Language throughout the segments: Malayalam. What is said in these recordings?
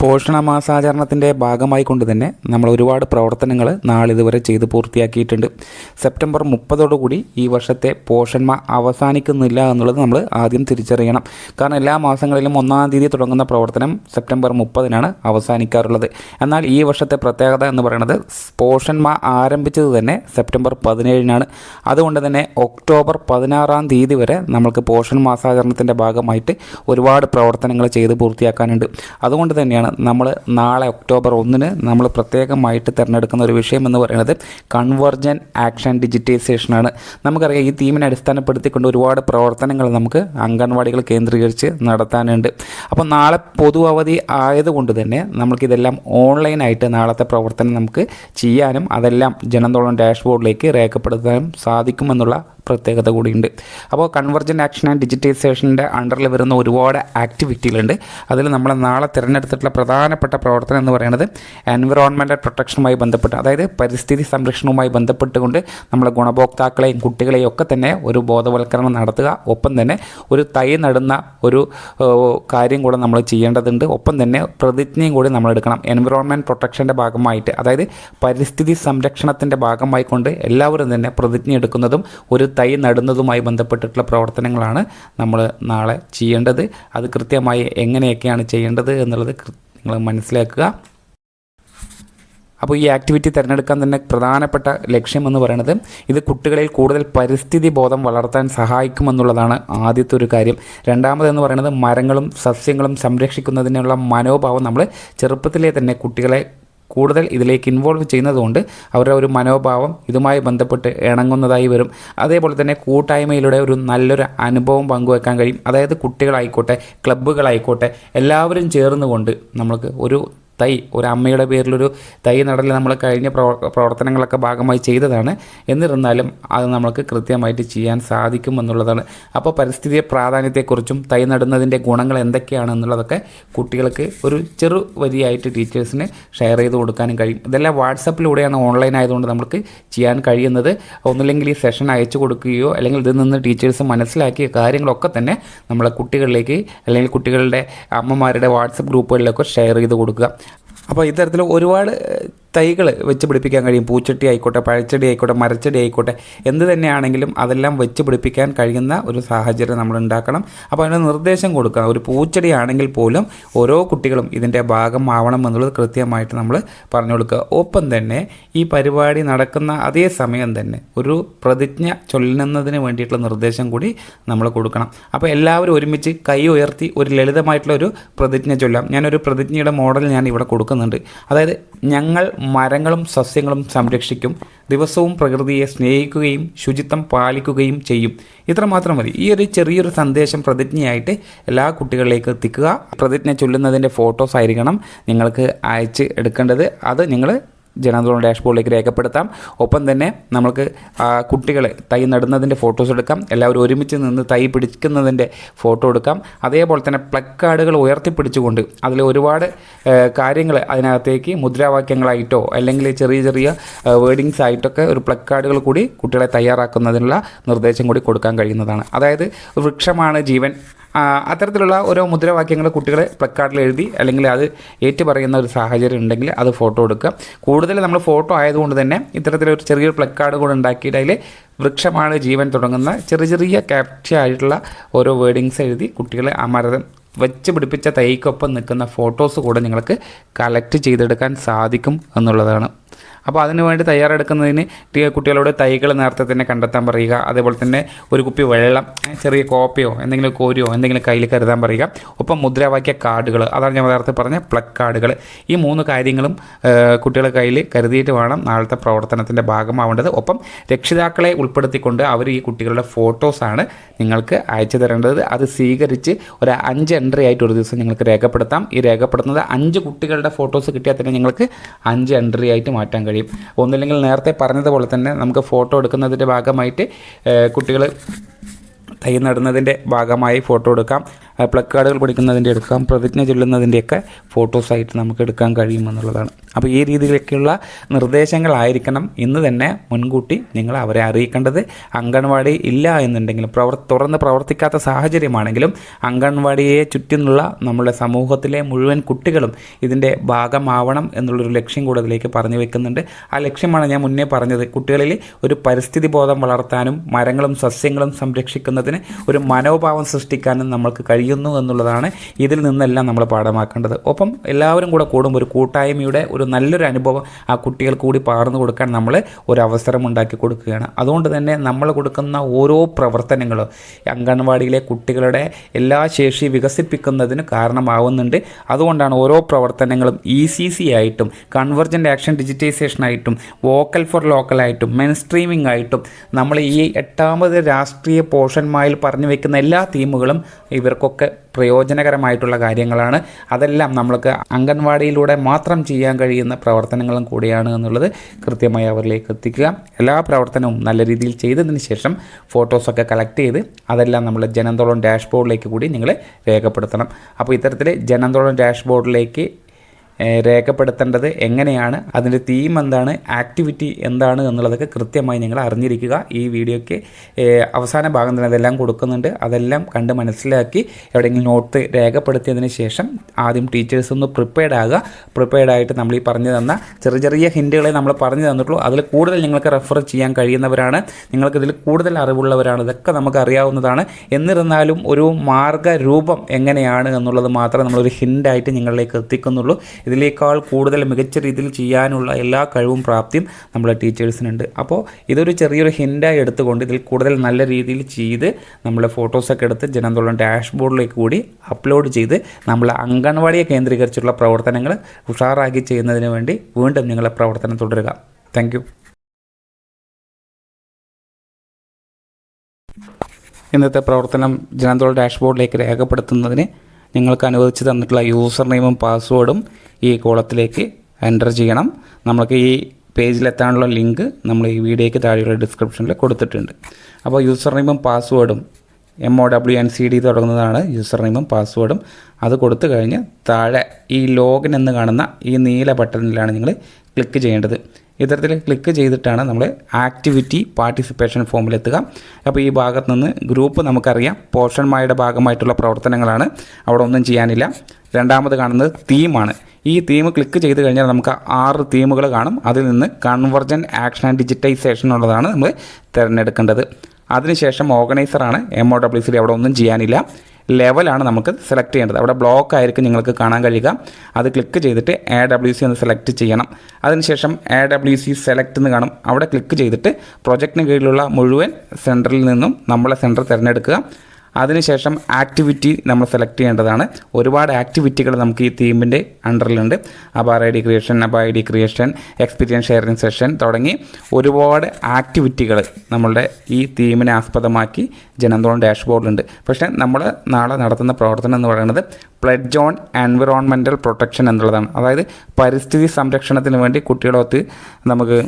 പോഷണ മാസാചരണത്തിന്റെ ഭാഗമായി കൊണ്ട് തന്നെ നമ്മൾ ഒരുപാട് പ്രവർത്തനങ്ങൾ നാളിതുവരെ ചെയ്ത് പൂർത്തിയാക്കിയിട്ടുണ്ട്. സെപ്റ്റംബർ മുപ്പതോടുകൂടി ഈ വർഷത്തെ പോഷന്മ അവസാനിക്കുന്നില്ല എന്നുള്ളത് നമ്മൾ ആദ്യം തിരിച്ചറിയണം. കാരണം എല്ലാ മാസങ്ങളിലും ഒന്നാം തീയതി തുടങ്ങുന്ന പ്രവർത്തനം സെപ്റ്റംബർ മുപ്പതിനാണ് അവസാനിക്കാറുള്ളത്. എന്നാൽ ഈ വർഷത്തെ പ്രത്യേകത എന്ന് പറയുന്നത് പോഷന്മ ആരംഭിച്ചത് തന്നെ സെപ്റ്റംബർ പതിനേഴിനാണ്. അതുകൊണ്ട് തന്നെ ഒക്ടോബർ പതിനാറാം തീയതി വരെ നമുക്ക് പോഷൻ മാസാചരണത്തിന്റെ ഭാഗമായിട്ട് ഒരുപാട് പ്രവർത്തനങ്ങൾ ചെയ്ത് പൂർത്തിയാക്കാനുണ്ട്. അതുകൊണ്ട് തന്നെയാണ് നമ്മൾ നാളെ ഒക്ടോബർ ഒന്നിന് നമ്മൾ പ്രത്യേകമായിട്ട് തിരഞ്ഞെടുക്കുന്ന ഒരു വിഷയം എന്ന് പറയുന്നത് കൺവർജൻ ആക്ഷൻ ഡിജിറ്റൈസേഷനാണ് നമുക്കറിയാം ഈ തീമിനെ അടിസ്ഥാനപ്പെടുത്തിക്കൊണ്ട് ഒരുപാട് പ്രവർത്തനങ്ങൾ നമുക്ക് അംഗൻവാടികൾ കേന്ദ്രീകരിച്ച് നടത്താനുണ്ട്. അപ്പോൾ നാളെ പൊതു അവധി ആയതുകൊണ്ട് തന്നെ നമുക്കിതെല്ലാം ഓൺലൈനായിട്ട് നാളത്തെ പ്രവർത്തനം നമുക്ക് ചെയ്യാനും അതെല്ലാം ജനന്തോളം ഡാഷ്ബോർഡിലേക്ക് രേഖപ്പെടുത്താനും സാധിക്കുമെന്നുള്ള പ്രത്യേകത കൂടിയുണ്ട്. അപ്പോൾ കൺവർജൻ ആക്ഷൻ ആൻഡ് ഡിജിറ്റൈസേഷന്റെ അണ്ടറിൽ വരുന്ന ഒരുപാട് ആക്ടിവിറ്റികളുണ്ട് അതിൽ നമ്മൾ നാളെ തിരഞ്ഞെടുത്തിട്ടുള്ള പ്രധാനപ്പെട്ട പ്രവർത്തനം എന്ന് പറയുന്നത് എൻവിറോൺമെന്റൽ പ്രൊട്ടക്ഷനുമായി ബന്ധപ്പെട്ട് അതായത് പരിസ്ഥിതി സംരക്ഷണവുമായി ബന്ധപ്പെട്ടുകൊണ്ട് നമ്മളെ ഗുണഭോക്താക്കളെയും കുട്ടികളെയും ഒക്കെ തന്നെ ഒരു ബോധവൽക്കരണം നടത്തുക. ഒപ്പം തന്നെ ഒരു തൈ നടുന്ന ഒരു കാര്യം കൂടെ നമ്മൾ ചെയ്യേണ്ടതുണ്ട്. ഒപ്പം തന്നെ പ്രതിജ്ഞയും കൂടി നമ്മൾ എടുക്കണം. എൻവിറോൺമെന്റ് പ്രൊട്ടക്ഷന്റെ ഭാഗമായിട്ട് അതായത് പരിസ്ഥിതി സംരക്ഷണത്തിന്റെ ഭാഗമായിക്കൊണ്ട് എല്ലാവരും തന്നെ പ്രതിജ്ഞ എടുക്കുന്നതും ഒരു തൈ നടുന്നതുമായി ബന്ധപ്പെട്ടിട്ടുള്ള പ്രവർത്തനങ്ങളാണ് നമ്മൾ നാളെ ചെയ്യേണ്ടത്. അത് കൃത്യമായി എങ്ങനെയൊക്കെയാണ് ചെയ്യേണ്ടത് എന്നുള്ളത് നിങ്ങൾ മനസ്സിലാക്കുക. അപ്പോൾ ഈ ആക്ടിവിറ്റി തിരഞ്ഞെടുക്കാൻ തന്നെ പ്രധാനപ്പെട്ട ലക്ഷ്യം എന്ന് പറയുന്നത് ഇത് കുട്ടികളിൽ കൂടുതൽ പരിസ്ഥിതി ബോധം വളർത്താൻ സഹായിക്കുമെന്നുള്ളതാണ് ആദ്യത്തെ ഒരു കാര്യം. രണ്ടാമതെന്ന് പറയുന്നത് മരങ്ങളും സസ്യങ്ങളും സംരക്ഷിക്കുന്നതിനുള്ള മനോഭാവം നമ്മൾ ചെറുപ്പത്തിലേ തന്നെ കുട്ടികളെ കൂടുതൽ ഇതിലേക്ക് ഇൻവോൾവ് ചെയ്യുന്നതുകൊണ്ട് അവരുടെ ഒരു മനോഭാവം ഇതുമായി ബന്ധപ്പെട്ട് ഇണങ്ങുന്നതായി വരും. അതേപോലെ തന്നെ കൂട്ടായ്മയിലൂടെ ഒരു നല്ലൊരു അനുഭവം പങ്കുവെക്കാൻ കഴിയും. അതായത് കുട്ടികളായിക്കോട്ടെ ക്ലബ്ബുകളായിക്കോട്ടെ എല്ലാവരും ചേർന്നുകൊണ്ട് നമ്മൾക്ക് ഒരു തൈ ഒരു അമ്മയുടെ പേരിലൊരു തൈ നടൽ നമ്മൾ കഴിഞ്ഞ പ്രവ- പ്രവർത്തനങ്ങളൊക്കെ ഭാഗമായി ചെയ്തതാണ്. എന്നിരുന്നാലും അത് നമുക്ക് കൃത്യമായിട്ട് ചെയ്യാൻ സാധിക്കും എന്നുള്ളതാണ്. അപ്പോൾ പരിസ്ഥിതി പ്രാധാന്യത്തെക്കുറിച്ചും തൈ നടുന്നതിന്റെ ഗുണങ്ങൾ എന്തൊക്കെയാണ് എന്നുള്ളതൊക്കെ കുട്ടികൾക്ക് ഒരു ചെറു വരിയായിട്ട് ടീച്ചേഴ്സിന് ഷെയർ ചെയ്ത് കൊടുക്കാനും കഴിയും. ഇതെല്ലാം വാട്സപ്പിലൂടെയാണ് ഓൺലൈൻ ആയതുകൊണ്ട് നമുക്ക് ചെയ്യാൻ കഴിയുന്നത്. ഒന്നില്ലെങ്കിൽ ഈ സെഷൻ അയച്ചു കൊടുക്കുകയോ അല്ലെങ്കിൽ ഇതിൽ നിന്ന് ടീച്ചേഴ്സ് മനസ്സിലാക്കിയ കാര്യങ്ങളൊക്കെ തന്നെ നമ്മളെ കുട്ടികളിലേക്ക് അല്ലെങ്കിൽ കുട്ടികളുടെ അമ്മമാരുടെ വാട്സപ്പ് ഗ്രൂപ്പുകളിലൊക്കെ ഷെയർ ചെയ്ത് കൊടുക്കുക. അപ്പോൾ ഇത്തരത്തിൽ ഒരുപാട് തൈകൾ വെച്ച് പിടിപ്പിക്കാൻ കഴിയും. പൂച്ചട്ടി ആയിക്കോട്ടെ പഴച്ചെടി ആയിക്കോട്ടെ മരച്ചെടി ആയിക്കോട്ടെ എന്ത് തന്നെയാണെങ്കിലും അതെല്ലാം വെച്ച് പിടിപ്പിക്കാൻ കഴിയുന്ന ഒരു സാഹചര്യം നമ്മൾ ഉണ്ടാക്കണം. അപ്പോൾ അതിന് നിർദ്ദേശം കൊടുക്കുക ഒരു പൂച്ചെടി ആണെങ്കിൽ പോലും ഓരോ കുട്ടികളും ഇതിന്റെ ആവണം എന്നുള്ളത് കൃത്യമായിട്ട് നമ്മൾ പറഞ്ഞു കൊടുക്കുക. ഒപ്പം തന്നെ ഈ പരിപാടി നടക്കുന്ന അതേ സമയം തന്നെ ഒരു പ്രതിജ്ഞ ചൊല്ലുന്നതിന് വേണ്ടിയിട്ടുള്ള നിർദ്ദേശം കൂടി നമ്മൾ കൊടുക്കണം. അപ്പോൾ എല്ലാവരും ഒരുമിച്ച് കൈ ഉയർത്തി ഒരു ലളിതമായിട്ടുള്ള ഒരു പ്രതിജ്ഞ ചൊല്ലാം. ഞാനൊരു പ്രതിജ്ഞയുടെ മോഡൽ ഞാൻ ഇവിടെ കൊടുക്കുന്നുണ്ട്. അതായത് ഞങ്ങൾ മരങ്ങളും സസ്യങ്ങളും സംരക്ഷിക്കും. ദിവസവും പ്രകൃതിയെ സ്നേഹിക്കുകയും ശുചിത്വം പാലിക്കുകയും ചെയ്യും. ഇത്രമാത്രം മതി. ഈ ഒരു ചെറിയൊരു സന്ദേശം പ്രതിജ്ഞയായിട്ട് എല്ലാ കുട്ടികളിലേക്ക് എത്തിക്കുക. പ്രതിജ്ഞ ചൊല്ലുന്നതിന്റെ ഫോട്ടോസ് ആയിരിക്കണം നിങ്ങൾക്ക് അയച്ച് എടുക്കേണ്ടത്. അത് നിങ്ങൾ ജനാന്തോളം ഡാഷ്ബോർഡിലേക്ക് രേഖപ്പെടുത്താം. ഒപ്പം തന്നെ നമുക്ക് കുട്ടികളെ തൈ നടുന്നതിന്റെ ഫോട്ടോസ് എടുക്കാം. എല്ലാവരും ഒരുമിച്ച് നിന്ന് തൈ പിടിക്കുന്നതിന്റെ ഫോട്ടോ എടുക്കാം. അതേപോലെ തന്നെ പ്ലക്കാർഡുകൾ ഉയർത്തിപ്പിടിച്ചുകൊണ്ട് അതിൽ ഒരുപാട് കാര്യങ്ങൾ അതിനകത്തേക്ക് മുദ്രാവാക്യങ്ങളായിട്ടോ അല്ലെങ്കിൽ ചെറിയ ചെറിയ വേർഡിങ്സ് ആയിട്ടൊക്കെ ഒരു പ്ലക്കാർഡുകൾ കൂടി കുട്ടികളെ തയ്യാറാക്കുന്നതിനുള്ള നിർദ്ദേശം കൂടി കൊടുക്കാൻ കഴിയുന്നതാണ്. അതായത് വൃക്ഷമാണ് ജീവൻ. അത്തരത്തിലുള്ള ഓരോ മുദ്രാവാക്യങ്ങൾ കുട്ടികൾ പ്ലക്കാർഡിൽ എഴുതി അല്ലെങ്കിൽ അത് ഏറ്റുപറയുന്ന ഒരു സാഹചര്യം ഉണ്ടെങ്കിൽ അത് ഫോട്ടോ എടുക്കുക. കൂടുതൽ നമ്മൾ ഫോട്ടോ ആയതുകൊണ്ട് തന്നെ ഇത്തരത്തിലൊരു ചെറിയൊരു പ്ലക്കാർഡ് കൂടെ ഉണ്ടാക്കിയിട്ട് അതിൽ വൃക്ഷമാണ് ജീവൻ തുടങ്ങുന്ന ചെറിയ ചെറിയ ക്യാപ്ചർ ആയിട്ടുള്ള ഓരോ വേർഡിങ്സ് എഴുതി കുട്ടികളെ ആ വെച്ച് പിടിപ്പിച്ച തൈക്കൊപ്പം നിൽക്കുന്ന ഫോട്ടോസ് കൂടെ നിങ്ങൾക്ക് കളക്ട് ചെയ്തെടുക്കാൻ സാധിക്കും എന്നുള്ളതാണ്. അപ്പോൾ അതിനു വേണ്ടി തയ്യാറെടുക്കുന്നതിന് കുട്ടികളോട് തൈകൾ നേരത്തെ തന്നെ കണ്ടെത്താൻ പറയുക. അതേപോലെ തന്നെ ഒരു കുപ്പി വെള്ളം ചെറിയ കോപ്പയോ എന്തെങ്കിലും കോരിയോ എന്തെങ്കിലും കയ്യിൽ കരുതാൻ പറയുക. ഒപ്പം മുദ്രാവാക്യ കാർഡുകൾ അതാണ് ഞാൻ നേരത്തെ പറഞ്ഞ പ്ലഗ് കാർഡുകൾ. ഈ മൂന്ന് കാര്യങ്ങളും കുട്ടികളുടെ കയ്യിൽ കരുതിയിട്ട് വേണം നാളത്തെ പ്രവർത്തനത്തിന്റെ ഭാഗമാവേണ്ടത്. ഒപ്പം രക്ഷിതാക്കളെ ഉൾപ്പെടുത്തിക്കൊണ്ട് അവർ ഈ കുട്ടികളുടെ ഫോട്ടോസാണ് നിങ്ങൾക്ക് അയച്ചു തരേണ്ടത്. അത് സ്വീകരിച്ച് ഒരു അഞ്ച് എൻട്രി ആയിട്ട് ഒരു ദിവസം നിങ്ങൾക്ക് രേഖപ്പെടുത്താം. ഈ രേഖപ്പെടുത്തുന്നത് അഞ്ച് കുട്ടികളുടെ ഫോട്ടോസ് കിട്ടിയാൽ തന്നെ നിങ്ങൾക്ക് അഞ്ച് എൻട്രി ആയിട്ട് മാറ്റാൻ കഴിയും. ഒന്നില്ലെങ്കിൽ നേരത്തെ പറഞ്ഞതുപോലെ തന്നെ നമുക്ക് ഫോട്ടോ എടുക്കുന്നതിന്റെ ഭാഗമായിട്ട് കുട്ടികൾ തൈ നടുന്നതിന്റെ ഭാഗമായി ഫോട്ടോ എടുക്കാം. പ്ലക്കാർഡുകൾ പഠിക്കുന്നതിന്റെ എടുക്കാം പ്രതിജ്ഞ ചൊല്ലുന്നതിന്റെയൊക്കെ ഫോട്ടോസായിട്ട് നമുക്ക് എടുക്കാൻ കഴിയുമെന്നുള്ളതാണ്. അപ്പോൾ ഈ രീതിയിലൊക്കെയുള്ള നിർദ്ദേശങ്ങളായിരിക്കണം ഇന്ന് തന്നെ മുൻകൂട്ടി നിങ്ങൾ അവരെ അറിയിക്കേണ്ടത്. അംഗൻവാടി ഇല്ല എന്നുണ്ടെങ്കിലും പ്രവർ തുറന്ന് പ്രവർത്തിക്കാത്ത സാഹചര്യമാണെങ്കിലും അംഗൻവാടിയെ ചുറ്റുമുള്ള നമ്മുടെ സമൂഹത്തിലെ മുഴുവൻ കുട്ടികളും ഇതിന്റെ ഭാഗമാവണം എന്നുള്ളൊരു ലക്ഷ്യം കൂടെ അതിലേക്ക് പറഞ്ഞു വെക്കുന്നുണ്ട്. ആ ലക്ഷ്യമാണ് ഞാൻ മുന്നേ പറഞ്ഞത്. കുട്ടികളിൽ ഒരു പരിസ്ഥിതി ബോധം വളർത്താനും മരങ്ങളും സസ്യങ്ങളും സംരക്ഷിക്കുന്നതിന് ഒരു മനോഭാവം സൃഷ്ടിക്കാനും നമ്മൾക്ക് കഴിയുന്നു എന്നുള്ളതാണ് ഇതിൽ നിന്നെല്ലാം നമ്മൾ പാഠമാക്കേണ്ടത്. ഒപ്പം എല്ലാവരും കൂടെ കൂടുമ്പോൾ ഒരു കൂട്ടായ്മയുടെ ഒരു നല്ലൊരു അനുഭവം ആ കുട്ടികൾക്ക് കൂടി പകർന്നു കൊടുക്കാൻ നമ്മൾ ഒരു അവസരം ഉണ്ടാക്കി കൊടുക്കുകയാണ്. അതുകൊണ്ട് തന്നെ നമ്മൾ കൊടുക്കുന്ന ഓരോ പ്രവർത്തനങ്ങളും അംഗൻവാടിയിലെ കുട്ടികളുടെ എല്ലാ ശേഷി വികസിപ്പിക്കുന്നതിന് കാരണമാവുന്നുണ്ട്. അതുകൊണ്ടാണ് ഓരോ പ്രവർത്തനങ്ങളും ഇ സി സി ആയിട്ടും കൺവെർജന്റ് ആക്ഷൻ ഡിജിറ്റൈസേഷൻ ആയിട്ടും വോക്കൽ ഫോർ ലോക്കൽ ആയിട്ടും മെൻ സ്ട്രീമിംഗ് ആയിട്ടും നമ്മൾ ഈ എട്ടാമത് രാഷ്ട്രീയ പോഷന്മാരിൽ പറഞ്ഞു വെക്കുന്ന എല്ലാ തീമുകളും ഇവർക്കൊക്കെ പ്രയോജനകരമായിട്ടുള്ള കാര്യങ്ങളാണ്. അതെല്ലാം നമ്മൾക്ക് അംഗൻവാടിയിലൂടെ മാത്രം ചെയ്യാൻ കഴിയുന്ന പ്രവർത്തനങ്ങളും കൂടിയാണ് എന്നുള്ളത് കൃത്യമായി അവരിലേക്ക് എത്തിക്കുക. എല്ലാ പ്രവർത്തനവും നല്ല രീതിയിൽ ചെയ്തതിന് ശേഷം ഫോട്ടോസൊക്കെ കളക്ട് ചെയ്ത് അതെല്ലാം നമ്മൾ ജനന്തോളം ഡാഷ്ബോർഡിലേക്ക് കൂടി നിങ്ങൾ രേഖപ്പെടുത്തണം. അപ്പോൾ ഇത്തരത്തിൽ ജനന്തോളം ഡാഷ്ബോർഡിലേക്ക് രേഖപ്പെടുത്തേണ്ടത് എങ്ങനെയാണ് അതിന്റെ തീം എന്താണ് ആക്ടിവിറ്റി എന്താണ് എന്നുള്ളതൊക്കെ കൃത്യമായി നിങ്ങൾ അറിഞ്ഞിരിക്കുക. ഈ വീഡിയോയ്ക്ക് അവസാന ഭാഗം തന്നെ അതെല്ലാം കൊടുക്കുന്നുണ്ട്. അതെല്ലാം കണ്ട് മനസ്സിലാക്കി എവിടെയെങ്കിലും നോട്ട് രേഖപ്പെടുത്തിയതിന് ശേഷം ആദ്യം ടീച്ചേഴ്സ് ഒന്ന് പ്രിപ്പയർഡ് ആകുക. പ്രിപ്പയർഡ് ആയിട്ട് നമ്മൾ ഈ പറഞ്ഞു തന്ന ചെറിയ ചെറിയ ഹിന്റുകളെ നമ്മൾ പറഞ്ഞു തന്നിട്ടുള്ളൂ. അതിൽ കൂടുതൽ നിങ്ങൾക്ക് റെഫർ ചെയ്യാൻ കഴിയുന്നവരാണ്. നിങ്ങൾക്കിതിൽ കൂടുതൽ അറിവുള്ളവരാണ്. ഇതൊക്കെ നമുക്ക് അറിയാവുന്നതാണ്. എന്നിരുന്നാലും ഒരു മാർഗരൂപം എങ്ങനെയാണ് എന്നുള്ളത് മാത്രമേ നമ്മളൊരു ഹിന്റായിട്ട് നിങ്ങളിലേക്ക് എത്തിക്കുന്നുള്ളൂ. ഇതിനേക്കാൾ കൂടുതൽ മികച്ച രീതിയിൽ ചെയ്യാനുള്ള എല്ലാ കഴിവും പ്രാപ്തിയും നമ്മുടെ ടീച്ചേഴ്സിനുണ്ട്. അപ്പോൾ ഇതൊരു ചെറിയൊരു ഹിന്റായി എടുത്തുകൊണ്ട് ഇതിൽ കൂടുതൽ നല്ല രീതിയിൽ ചെയ്ത് നമ്മളെ ഫോട്ടോസൊക്കെ എടുത്ത് ജനന്തോളം ഡാഷ്ബോർഡിലേക്ക് കൂടി അപ്ലോഡ് ചെയ്ത് നമ്മൾ അംഗൻവാടിയെ കേന്ദ്രീകരിച്ചുള്ള പ്രവർത്തനങ്ങൾ ഉഷാറാക്കി ചെയ്യുന്നതിന് വേണ്ടി വീണ്ടും നിങ്ങളെ പ്രവർത്തനം തുടരുക. താങ്ക് ഇന്നത്തെ പ്രവർത്തനം ജനന്തോൾ ഡാഷ്ബോർഡിലേക്ക് രേഖപ്പെടുത്തുന്നതിന് നിങ്ങൾക്ക് അനുവദിച്ച് തന്നിട്ടുള്ള യൂസർ നെയിമും പാസ്വേഡും ഈ കോളത്തിലേക്ക് എന്റർ ചെയ്യണം. നമുക്ക് ഈ പേജിലെത്താനുള്ള ലിങ്ക് നമ്മൾ ഈ വീഡിയോയ്ക്ക് താഴെയുള്ള ഡിസ്ക്രിപ്ഷനിൽ കൊടുത്തിട്ടുണ്ട്. അപ്പോൾ യൂസർ നെയിമും പാസ്വേഡും M O W N C D തുടങ്ങുന്നതാണ് user നെയിമും പാസ്വേഡും അത് കൊടുത്തു കഴിഞ്ഞ് താഴെ ഈ ലോഗിൻ എന്ന് കാണുന്ന ഈ നീല ബട്ടണിലാണ് നിങ്ങൾ ക്ലിക്ക് ചെയ്യേണ്ടത്. ഇത്തരത്തിൽ ക്ലിക്ക് ചെയ്തിട്ടാണ് നമ്മൾ ആക്ടിവിറ്റി പാർട്ടിസിപ്പേഷൻ ഫോമിലെത്തുക അപ്പോൾ ഈ ഭാഗത്ത് നിന്ന് ഗ്രൂപ്പ് നമുക്കറിയാം പോഷന്മാരുടെ ഭാഗമായിട്ടുള്ള പ്രവർത്തനങ്ങളാണ്. അവിടെ ഒന്നും ചെയ്യാനില്ല. രണ്ടാമത് കാണുന്നത് തീമാണ് ഈ തീം ക്ലിക്ക് ചെയ്ത് കഴിഞ്ഞാൽ നമുക്ക് ആറ് തീമുകൾ കാണും. അതിൽ നിന്ന് കൺവർജൻ ആക്ഷൻ ആൻഡ് ഡിജിറ്റൈസേഷൻ ഉള്ളതാണ് നമ്മൾ തിരഞ്ഞെടുക്കേണ്ടത്. അതിനുശേഷം ഓർഗനൈസറാണ് എം ഒ ഡബ്ല്യു സിയിൽ അവിടെ ഒന്നും ചെയ്യാനില്ല. ലെവലാണ് നമുക്ക് സെലക്ട് ചെയ്യേണ്ടത്. അവിടെ ബ്ലോക്ക് ആയിരിക്കും നിങ്ങൾക്ക് കാണാൻ കഴിയുക. അത് ക്ലിക്ക് ചെയ്തിട്ട് എ ഡബ്ല്യു സി എന്ന് സെലക്ട് ചെയ്യണം. അതിനുശേഷം എ ഡബ്ല്യു സി സെലക്ട് എന്ന് കാണും. അവിടെ ക്ലിക്ക് ചെയ്തിട്ട് പ്രൊജക്റ്റിന് കീഴിലുള്ള മുഴുവൻ സെന്ററിൽ നിന്നും നമ്മളെ സെന്റർ തിരഞ്ഞെടുക്കുക. അതിനുശേഷം ആക്ടിവിറ്റി നമ്മൾ സെലക്ട് ചെയ്യേണ്ടതാണ്. ഒരുപാട് ആക്ടിവിറ്റികൾ നമുക്ക് ഈ തീമിന്റെ അണ്ടറിലുണ്ട് APAAR I D creation APAAR I D creation experience sharing session തുടങ്ങി ഒരുപാട് ആക്ടിവിറ്റികൾ നമ്മളുടെ ഈ തീമിനെ ആസ്പദമാക്കി ജനന്തോളം ഡാഷ്ബോർഡിലുണ്ട്. പക്ഷേ നമ്മൾ നാളെ നടത്തുന്ന പ്രവർത്തനം എന്ന് പറയുന്നത് പ്ലഡ്ജ് ഓൺ എൻവിറോൺമെന്റൽ പ്രൊട്ടക്ഷൻ എന്നുള്ളതാണ്. അതായത് പരിസ്ഥിതി സംരക്ഷണത്തിന് വേണ്ടി കുട്ടികളൊത്ത് നമുക്ക്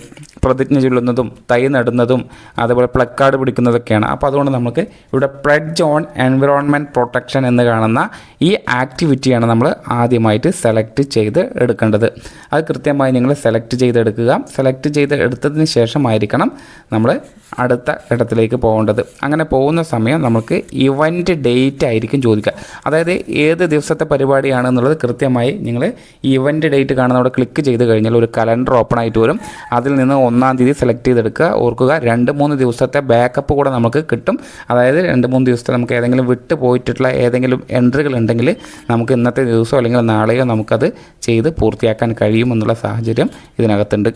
പ്രതിജ്ഞ ചൊല്ലുന്നതും തൈ നടുന്നതും അതുപോലെ പ്ലക്കാർഡ് പിടിക്കുന്നതൊക്കെയാണ്. അപ്പോൾ അതുകൊണ്ട് നമുക്ക് ഇവിടെ പ്ലഡ്ജ് ഓൺ എൻവിറോൺമെന്റ് പ്രൊട്ടക്ഷൻ എന്ന് കാണുന്ന ഈ ആക്ടിവിറ്റിയാണ് നമ്മൾ ആദ്യമായിട്ട് സെലക്ട് ചെയ്ത് എടുക്കേണ്ടത്. അത് കൃത്യമായി നിങ്ങൾ സെലക്ട് ചെയ്തെടുക്കുക സെലക്ട് ചെയ്ത് എടുത്തതിന് ശേഷമായിരിക്കണം നമ്മൾ അടുത്ത ഘട്ടത്തിലേക്ക് പോകേണ്ടത്. അങ്ങനെ പോകുന്ന സമയം നമുക്ക് ഇവന്റ് ഡേറ്റ് ആയിരിക്കും ചോദിക്കുക. അതായത് ഏത് ദിവസത്തെ പരിപാടിയാണ് എന്നുള്ളത് കൃത്യമായി നിങ്ങൾ ഇവന്റ് ഡേറ്റ് കാണുന്ന അവിടെ ക്ലിക്ക് ചെയ്ത് കഴിഞ്ഞാൽ ഒരു കലണ്ടർ ഓപ്പൺ ആയിട്ട് വരും. അതിൽ നിന്ന് ഒന്നാം തീയതി സെലക്ട് ചെയ്തെടുക്കുക. ഓർക്കുക രണ്ട് മൂന്ന് ദിവസത്തെ ബാക്കപ്പ് കൂടെ നമുക്ക് കിട്ടും. അതായത് രണ്ട് മൂന്ന് ദിവസത്തെ നമുക്ക് ഏതെങ്കിലും വിട്ട് പോയിട്ടുള്ള ഏതെങ്കിലും എൻട്രികൾ ഉണ്ടെങ്കിൽ നമുക്ക് ഇന്നത്തെ ദിവസം അല്ലെങ്കിൽ നാളെയോ നമുക്കത് ചെയ്ത് പൂർത്തിയാക്കാൻ കഴിയുമെന്നുള്ള സാഹചര്യം ഇതിനകത്തുണ്ട്.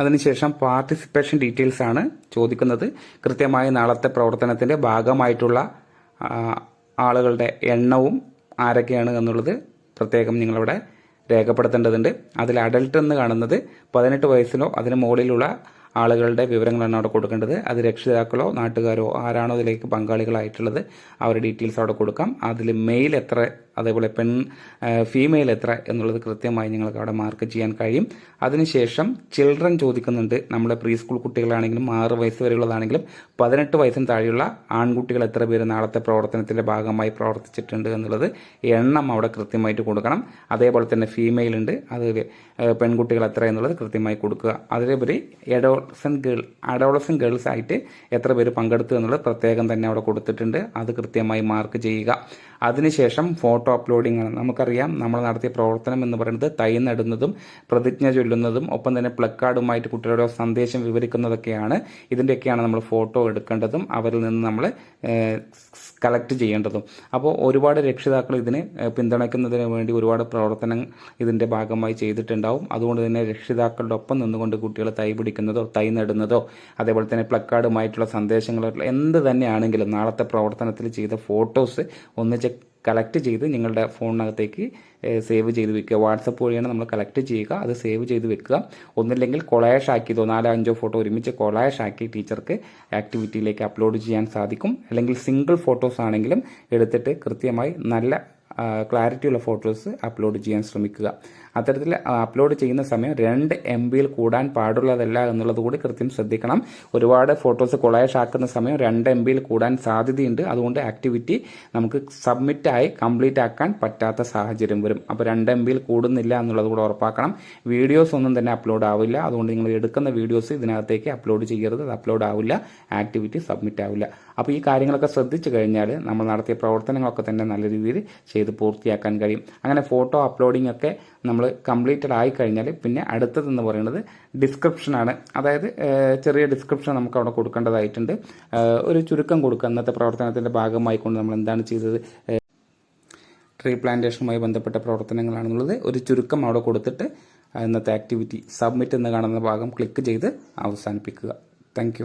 അതിനുശേഷം പാർട്ടിസിപ്പേഷൻ ഡീറ്റെയിൽസ് ആണ് ചോദിക്കുന്നത്. കൃത്യമായി നാളത്തെ പ്രവർത്തനത്തിന്റെ ഭാഗമായിട്ടുള്ള ആളുകളുടെ എണ്ണവും ആരൊക്കെയാണ് എന്നുള്ളത് പ്രത്യേകം നിങ്ങളിവിടെ രേഖപ്പെടുത്തേണ്ടതുണ്ട്. അതിൽ അഡൽട്ട് എന്ന് കാണുന്നത് പതിനെട്ട് വയസ്സിലോ അതിന് മുകളിലുള്ള ആളുകളുടെ വിവരങ്ങളാണ് അവിടെ കൊടുക്കേണ്ടത്. അത് രക്ഷിതാക്കളോ നാട്ടുകാരോ ആരാണോ ഇതിലേക്ക് പങ്കാളികളായിട്ടുള്ളത് അവരുടെ ഡീറ്റെയിൽസ് അവിടെ കൊടുക്കാം. അതിൽ മെയിൽ എത്ര അതേപോലെ പെൺ ഫീമെയിൽ എത്ര എന്നുള്ളത് കൃത്യമായി നിങ്ങൾക്ക് അവിടെ മാർക്ക് ചെയ്യാൻ കഴിയും. അതിനുശേഷം ചിൽഡ്രൻ ചോദിക്കുന്നുണ്ട്. നമ്മുടെ പ്രീ സ്കൂൾ കുട്ടികളാണെങ്കിലും ആറ് വയസ്സ് വരെയുള്ളതാണെങ്കിലും പതിനെട്ട് വയസ്സിന് താഴെയുള്ള ആൺകുട്ടികൾ എത്ര പേര് നാളത്തെ പ്രവർത്തനത്തിന്റെ ഭാഗമായി പ്രവർത്തിച്ചിട്ടുണ്ട് എന്നുള്ളത് എണ്ണം അവിടെ കൃത്യമായിട്ട് കൊടുക്കണം. അതേപോലെ തന്നെ ഫീമെയിൽ ഉണ്ട്. അത് പെൺകുട്ടികൾ എത്ര എന്നുള്ളത് കൃത്യമായി കൊടുക്കുക. അതേപോലെ എഡോളസൻ ഗേൾ അഡോളസൻ ഗേൾസ് ആയിട്ട് എത്ര പേര് പങ്കെടുത്തു എന്നുള്ളത് പ്രത്യേകം തന്നെ അവിടെ കൊടുത്തിട്ടുണ്ട്. അത് കൃത്യമായി മാർക്ക് ചെയ്യുക. അതിനുശേഷം ഫോട്ടോ അപ്ലോഡിംഗ് ആണ്. നമുക്കറിയാം നമ്മൾ നടത്തിയ പ്രവർത്തനം എന്ന് പറയുന്നത് തൈ നടുന്നതും പ്രതിജ്ഞ ചൊല്ലുന്നതും ഒപ്പം തന്നെ പ്ലക്കാർഡുമായിട്ട് കുട്ടികളുടെ സന്ദേശം വിവരിക്കുന്നതൊക്കെയാണ്. ഇതിന്റെയൊക്കെയാണ് നമ്മൾ ഫോട്ടോ എടുക്കേണ്ടതും അവരിൽ നിന്ന് നമ്മൾ കളക്ട് ചെയ്യേണ്ടതും. അപ്പോൾ ഒരുപാട് രക്ഷിതാക്കൾ ഇതിനെ പിന്തുണയ്ക്കുന്നതിന് വേണ്ടി ഒരുപാട് പ്രവർത്തനം ഇതിന്റെ ഭാഗമായി ചെയ്തിട്ടുണ്ടാവും. അതുകൊണ്ട് തന്നെ രക്ഷിതാക്കളുടെ ഒപ്പം നിന്നുകൊണ്ട് കുട്ടികൾ തൈ പിടിക്കുന്നതോ തൈ നടുന്നതോ അതേപോലെ തന്നെ പ്ലക്കാർഡുമായിട്ടുള്ള സന്ദേശങ്ങളോ എന്ത് തന്നെയാണെങ്കിലും നാളത്തെ പ്രവർത്തനത്തിൽ ചെയ്ത ഫോട്ടോസ് ഒന്നിച്ച് കളക്ട് ചെയ്ത് നിങ്ങളുടെ ഫോണിനകത്തേക്ക് സേവ് ചെയ്ത് വെക്കുക. വാട്സപ്പ് വഴിയാണ് നമ്മൾ കളക്ട് ചെയ്യുക. അത് സേവ് ചെയ്ത് വെക്കുക. ഒന്നില്ലെങ്കിൽ കൊളാഷ് ആക്കിയതോ നാലോ അഞ്ചോ ഫോട്ടോ ഒരുമിച്ച് കൊളാഷ് ആക്കി ടീച്ചർക്ക് ആക്ടിവിറ്റിയിലേക്ക് അപ്ലോഡ് ചെയ്യാൻ സാധിക്കും. അല്ലെങ്കിൽ സിംഗിൾ ഫോട്ടോസ് ആണെങ്കിലും എടുത്തിട്ട് കൃത്യമായി നല്ല ക്ലാരിറ്റിയുള്ള ഫോട്ടോസ് അപ്ലോഡ് ചെയ്യാൻ ശ്രമിക്കുക. അത്തരത്തിൽ അപ്ലോഡ് ചെയ്യുന്ന സമയം രണ്ട് എം ബിയിൽ കൂടാൻ പാടുള്ളതല്ല എന്നുള്ളത് കൂടി കൃത്യം ശ്രദ്ധിക്കണം. ഒരുപാട് ഫോട്ടോസ് കൊളാഷ് ആക്കുന്ന സമയം രണ്ട് എം ബിയിൽ കൂടാൻ സാധ്യതയുണ്ട്. അതുകൊണ്ട് ആക്ടിവിറ്റി നമുക്ക് സബ്മിറ്റായി കംപ്ലീറ്റ് ആക്കാൻ പറ്റാത്ത സാഹചര്യം വരും. അപ്പോൾ രണ്ട് എം ബിയിൽ കൂടുന്നില്ല എന്നുള്ളത് കൂടെ ഉറപ്പാക്കണം. വീഡിയോസ് ഒന്നും തന്നെ അപ്ലോഡ് ആവില്ല. അതുകൊണ്ട് നിങ്ങൾ എടുക്കുന്ന വീഡിയോസ് ഇതിനകത്തേക്ക് അപ്ലോഡ് ചെയ്യരുത്. അത് അപ്ലോഡ് ആവില്ല. ആക്ടിവിറ്റി സബ്മിറ്റ് ആവില്ല. അപ്പോൾ ഈ കാര്യങ്ങളൊക്കെ ശ്രദ്ധിച്ചു കഴിഞ്ഞാൽ നമ്മൾ നടത്തിയ പ്രവർത്തനങ്ങളൊക്കെ തന്നെ നല്ല രീതിയിൽ ചെയ്ത് പൂർത്തിയാക്കാൻ കഴിയും. അങ്ങനെ ഫോട്ടോ അപ്ലോഡിംഗ് ഒക്കെ നമ്മൾ കംപ്ലീറ്റഡ് ആയി കഴിഞ്ഞാൽ പിന്നെ അടുത്തതെന്ന് പറയുന്നത് ഡിസ്ക്രിപ്ഷനാണ് അതായത് ചെറിയ ഡിസ്ക്രിപ്ഷൻ നമുക്ക് അവിടെ കൊടുക്കേണ്ടതായിട്ടുണ്ട്. ഒരു ചുരുക്കം കൊടുക്കുക ഇന്നത്തെ പ്രവർത്തനത്തിന്റെ ഭാഗമായി കൊണ്ട് നമ്മൾ എന്താണ് ചെയ്തത്? ട്രീ പ്ലാന്റേഷനുമായി ബന്ധപ്പെട്ട പ്രവർത്തനങ്ങളാണെന്നുള്ളത് ഒരു ചുരുക്കം അവിടെ കൊടുത്തിട്ട് ഇന്നത്തെ ആക്ടിവിറ്റി സബ്മിറ്റ് എന്ന് കാണുന്ന ഭാഗം ക്ലിക്ക് ചെയ്ത് അവസാനിപ്പിക്കുക. താങ്ക്